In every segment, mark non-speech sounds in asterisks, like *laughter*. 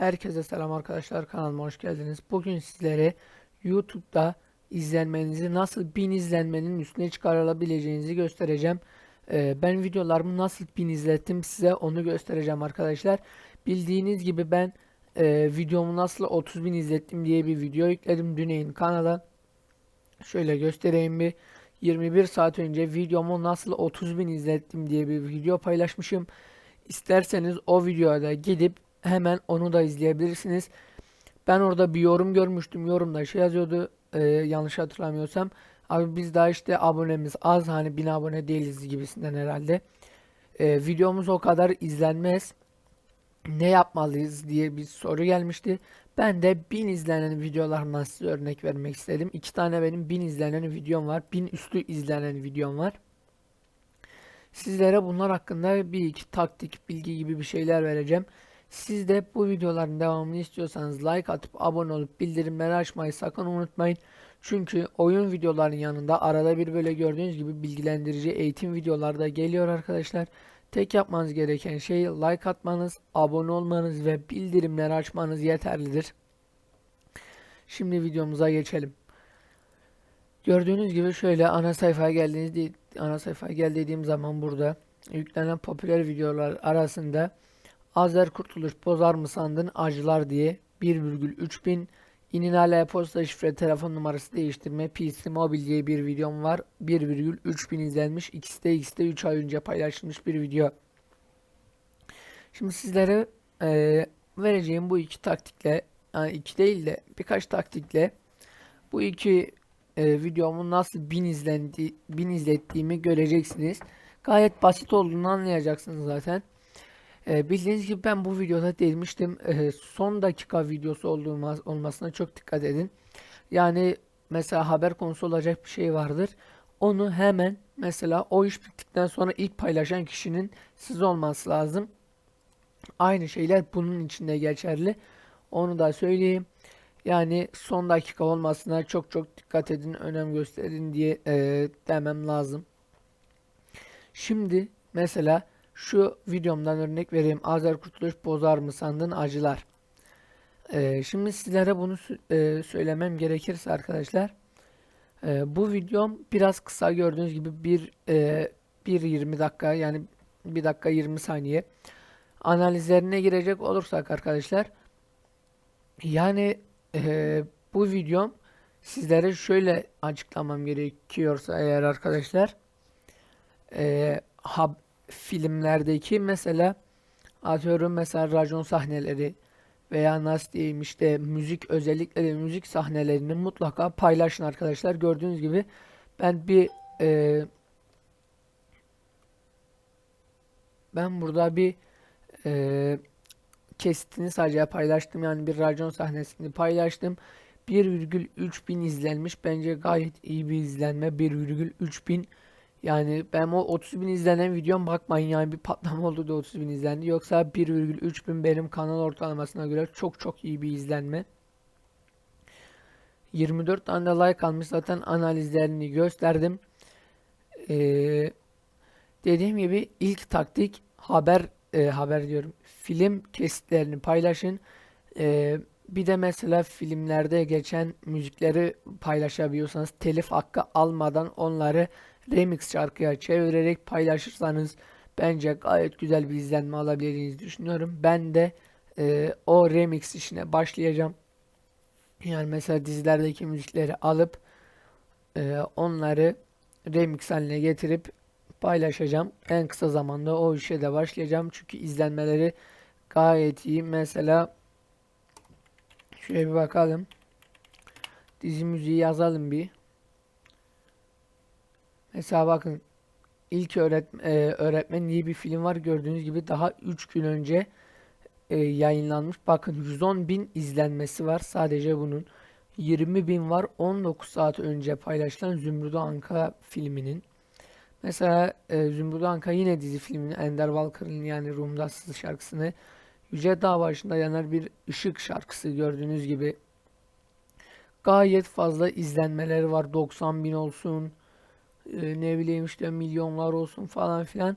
Herkese selam arkadaşlar kanalıma hoş geldiniz. Bugün sizlere YouTube'da izlenmenizi nasıl 1000 izlenmenin üstüne çıkarılabileceğinizi göstereceğim. Ee, ben videolarımı nasıl 1000 izlettim size onu göstereceğim arkadaşlar. Bildiğiniz gibi ben e, videomu nasıl 30.000 izlettim diye bir video yükledim Düney'in kanala. Şöyle göstereyim bir. 21 saat önce videomu nasıl 30.000 izlettim diye bir video paylaşmışım. İsterseniz o videoda gidip hemen onu da izleyebilirsiniz. Ben orada bir yorum görmüştüm. Yorumda şey yazıyordu e, yanlış hatırlamıyorsam. Abi biz daha işte abonemiz az hani 1000 abone değiliz gibisinden herhalde. E, videomuz o kadar izlenmez. Ne yapmalıyız diye bir soru gelmişti. Ben de 1000 izlenen videolarından size örnek vermek istedim. İki tane benim 1000 izlenen videom var. 1000 üstü izlenen videom var. Sizlere bunlar hakkında bir iki taktik, bilgi gibi bir şeyler vereceğim. Siz de bu videoların devamını istiyorsanız like atıp abone olup bildirimleri açmayı sakın unutmayın. Çünkü oyun videolarının yanında arada bir böyle gördüğünüz gibi bilgilendirici eğitim videoları da geliyor arkadaşlar. Tek yapmanız gereken şey like atmanız, abone olmanız ve bildirimleri açmanız yeterlidir. Şimdi videomuza geçelim. Gördüğünüz gibi şöyle ana sayfaya geldiğiniz ana sayfaya gel zaman burada yüklenen popüler videolar arasında Azer Kurtuluş bozar mı sandın acılar diye 1,3 bin İninale posta şifre telefon numarası değiştirme PC mobil diye bir videom var. 1,3 bin izlenmiş. İkisi de ikisi de 3 ay önce paylaşılmış bir video. Şimdi sizlere e, vereceğim bu iki taktikle yani iki değil de birkaç taktikle bu iki e, videomu nasıl bin izlendi bin izlettiğimi göreceksiniz. Gayet basit olduğunu anlayacaksınız zaten. E, bildiğiniz gibi ben bu videoda demiştim e, son dakika videosu olmasına çok dikkat edin. Yani mesela haber konusu olacak bir şey vardır. Onu hemen mesela o iş bittikten sonra ilk paylaşan kişinin siz olması lazım. Aynı şeyler bunun içinde geçerli. Onu da söyleyeyim. Yani son dakika olmasına çok çok dikkat edin, önem gösterin diye e, demem lazım. Şimdi mesela şu videomdan örnek vereyim. Azer Kurtuluş bozar mı sandın acılar. Ee, şimdi sizlere bunu e, söylemem gerekirse arkadaşlar. E, bu videom biraz kısa gördüğünüz gibi bir e, 1.20 dakika yani 1 dakika 20 saniye. Analizlerine girecek olursak arkadaşlar. Yani e, bu videom sizlere şöyle açıklamam gerekiyorsa eğer arkadaşlar. E, filmlerdeki mesela atıyorum mesela racon sahneleri veya nasıl diyeyim işte müzik özellikle de müzik sahnelerini mutlaka paylaşın arkadaşlar. Gördüğünüz gibi ben bir e, ben burada bir e, kesitini sadece paylaştım. Yani bir racon sahnesini paylaştım. 1,3 bin izlenmiş. Bence gayet iyi bir izlenme. 1,3 bin yani ben o 30 bin izlenen videom bakmayın yani bir patlama oldu da 30 bin izlendi. Yoksa 1,3 bin benim kanal ortalamasına göre çok çok iyi bir izlenme. 24 tane de like almış zaten analizlerini gösterdim. Ee, dediğim gibi ilk taktik haber e, haber diyorum film kesitlerini paylaşın. Ee, bir de mesela filmlerde geçen müzikleri paylaşabiliyorsanız telif hakkı almadan onları remix şarkıya çevirerek paylaşırsanız bence gayet güzel bir izlenme alabileceğinizi düşünüyorum. Ben de e, o remix işine başlayacağım. Yani mesela dizilerdeki müzikleri alıp e, onları remix haline getirip paylaşacağım. En kısa zamanda o işe de başlayacağım. Çünkü izlenmeleri gayet iyi. Mesela şöyle bir bakalım. Dizi müziği yazalım bir. Mesela bakın ilk öğretmen, e, öğretmen diye bir film var gördüğünüz gibi daha 3 gün önce e, yayınlanmış. Bakın 110 bin izlenmesi var sadece bunun. 20 bin var 19 saat önce paylaşılan Zümrüt Anka filminin. Mesela e, Zümrüt Anka yine dizi filminin Ender Walker'ın yani Rumdassız şarkısını Yüce Dağ başında yanar bir ışık şarkısı gördüğünüz gibi gayet fazla izlenmeleri var. 90 bin olsun, e, ne bileyim işte milyonlar olsun falan filan.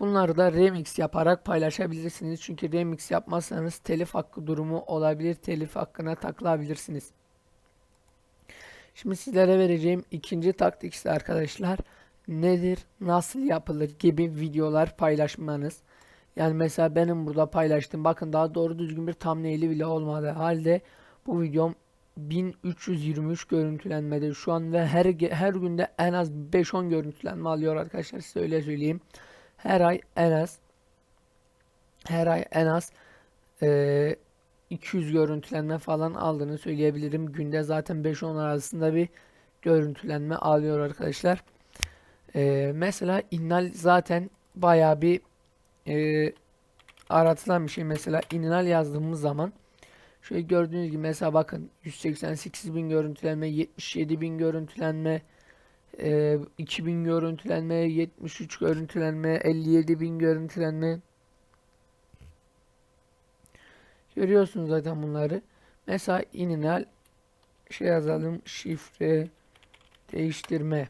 Bunları da remix yaparak paylaşabilirsiniz. Çünkü remix yapmazsanız telif hakkı durumu olabilir. Telif hakkına takılabilirsiniz. Şimdi sizlere vereceğim ikinci taktik ise arkadaşlar nedir, nasıl yapılır gibi videolar paylaşmanız. Yani mesela benim burada paylaştım. Bakın daha doğru düzgün bir thumbnail'i bile olmadı. Halde bu videom 1323 görüntülenmede şu an ve her her günde en az 5-10 görüntülenme alıyor arkadaşlar size öyle söyleyeyim. Her ay en az her ay en az e, 200 görüntülenme falan aldığını söyleyebilirim. Günde zaten 5-10 arasında bir görüntülenme alıyor arkadaşlar. E, mesela innal zaten baya bir e, aratılan bir şey. Mesela innal yazdığımız zaman Şöyle gördüğünüz gibi mesela bakın 188 bin görüntülenme, 77 bin görüntülenme, e, 2000 görüntülenme, 73 görüntülenme, 57 bin görüntülenme. Görüyorsunuz zaten bunları. Mesela ininal şey yazalım şifre değiştirme.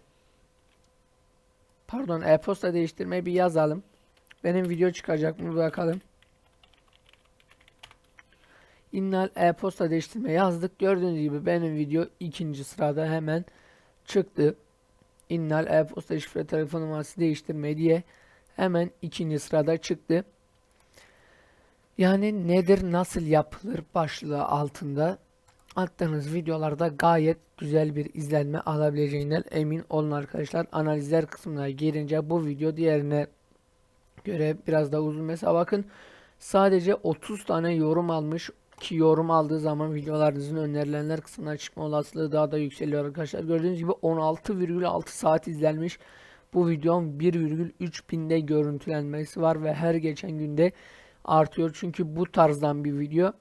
Pardon e-posta değiştirme bir yazalım. Benim video çıkacak mı bakalım. İnnal e-posta değiştirme yazdık. Gördüğünüz gibi benim video ikinci sırada hemen çıktı. İnnal e-posta şifre telefon numarası değiştirme diye hemen ikinci sırada çıktı. Yani nedir nasıl yapılır başlığı altında attığınız videolarda gayet güzel bir izlenme alabileceğinden emin olun arkadaşlar. Analizler kısmına girince bu video diğerine göre biraz daha uzun. Mesela bakın sadece 30 tane yorum almış ki yorum aldığı zaman videolarınızın önerilenler kısmına çıkma olasılığı daha da yükseliyor arkadaşlar. Gördüğünüz gibi 16,6 saat izlenmiş. Bu videom 1,3 binde görüntülenmesi var ve her geçen günde artıyor. Çünkü bu tarzdan bir video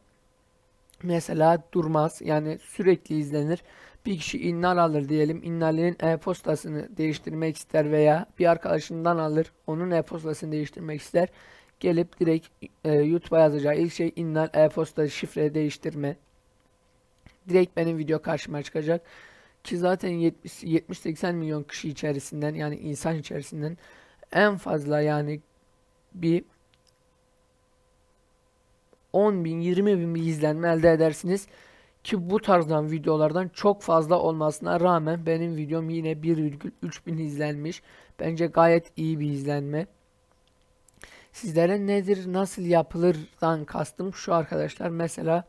mesela durmaz. Yani sürekli izlenir. Bir kişi innal alır diyelim. İnnalinin e-postasını değiştirmek ister veya bir arkadaşından alır. Onun e-postasını değiştirmek ister gelip direkt e, YouTube'a yazacağı ilk şey innal e-posta şifre değiştirme. Direkt benim video karşıma çıkacak. Ki zaten 70-80 milyon kişi içerisinden yani insan içerisinden en fazla yani bir 10 bin 20 bin bir izlenme elde edersiniz. Ki bu tarzdan videolardan çok fazla olmasına rağmen benim videom yine 1,3 bin izlenmiş. Bence gayet iyi bir izlenme. Sizlere nedir, nasıl yapılırdan kastım şu arkadaşlar. Mesela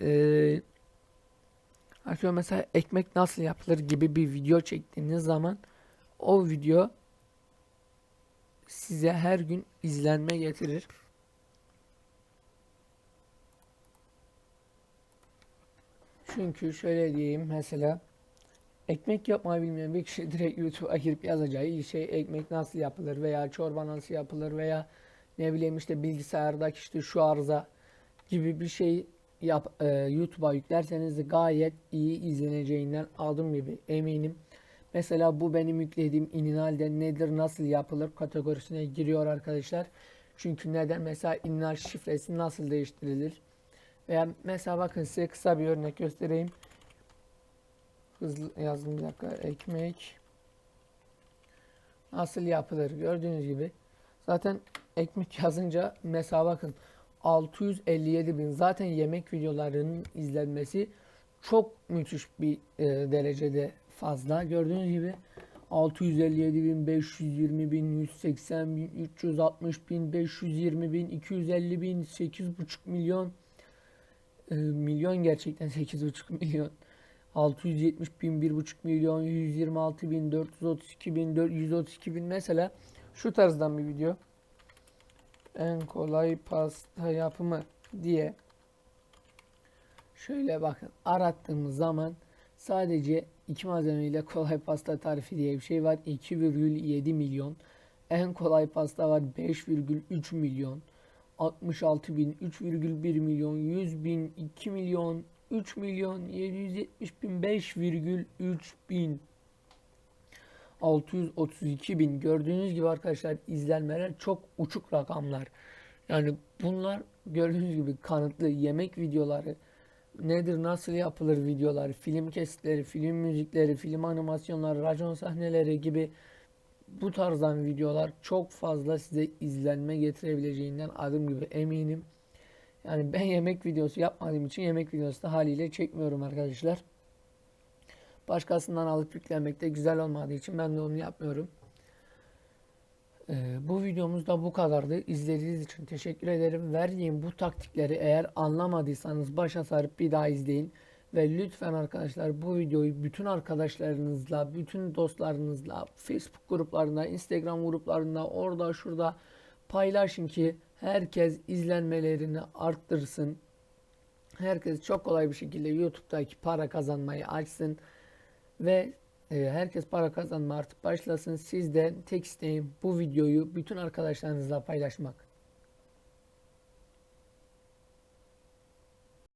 e, mesela ekmek nasıl yapılır gibi bir video çektiğiniz zaman o video size her gün izlenme getirir. Çünkü şöyle diyeyim mesela Ekmek yapmayı bilmeyen bir kişi *laughs* direkt YouTube'a girip yazacağı ilk şey ekmek nasıl yapılır veya çorba nasıl yapılır veya ne bileyim işte bilgisayardaki işte şu arıza gibi bir şey yap, e, YouTube'a yüklerseniz de gayet iyi izleneceğinden adım gibi eminim. Mesela bu benim yüklediğim ininalde nedir nasıl yapılır kategorisine giriyor arkadaşlar. Çünkü neden? Mesela ininal şifresi nasıl değiştirilir? Veya mesela bakın size kısa bir örnek göstereyim. Hızlı yazdım bir dakika. Ekmek nasıl yapılır? Gördüğünüz gibi. Zaten ekmek *laughs* yazınca mesela bakın 657 bin zaten yemek videolarının izlenmesi çok müthiş bir e, derecede fazla. Gördüğünüz gibi 657 bin, 520 bin, 180 bin, 360 bin, 520 bin, 250 bin, 8,5 milyon e, milyon gerçekten *laughs* 8,5 milyon 670 bin, 1,5 milyon, 126 bin, 432 bin, 132 bin mesela şu tarzdan bir video. En kolay pasta yapımı diye şöyle bakın arattığımız zaman sadece iki malzeme ile kolay pasta tarifi diye bir şey var. 2,7 milyon. En kolay pasta var 5,3 milyon. 66 bin, 3,1 milyon, 100 bin, 2 milyon, 3 milyon 770 bin 5,3 bin 632 bin gördüğünüz gibi arkadaşlar izlenmeler çok uçuk rakamlar. Yani bunlar gördüğünüz gibi kanıtlı yemek videoları nedir nasıl yapılır videolar film kesitleri film müzikleri film animasyonları racon sahneleri gibi bu tarzdan videolar çok fazla size izlenme getirebileceğinden adım gibi eminim. Yani ben yemek videosu yapmadığım için yemek videosu da haliyle çekmiyorum arkadaşlar. Başkasından alıp yüklemek de güzel olmadığı için ben de onu yapmıyorum. Ee, bu videomuz da bu kadardı. İzlediğiniz için teşekkür ederim. Verdiğim bu taktikleri eğer anlamadıysanız başa sarıp bir daha izleyin. Ve lütfen arkadaşlar bu videoyu bütün arkadaşlarınızla, bütün dostlarınızla, Facebook gruplarında, Instagram gruplarında, orada şurada paylaşın ki herkes izlenmelerini arttırsın. Herkes çok kolay bir şekilde YouTube'daki para kazanmayı açsın ve e, herkes para kazanma artık başlasın. Sizden tek isteğim bu videoyu bütün arkadaşlarınızla paylaşmak.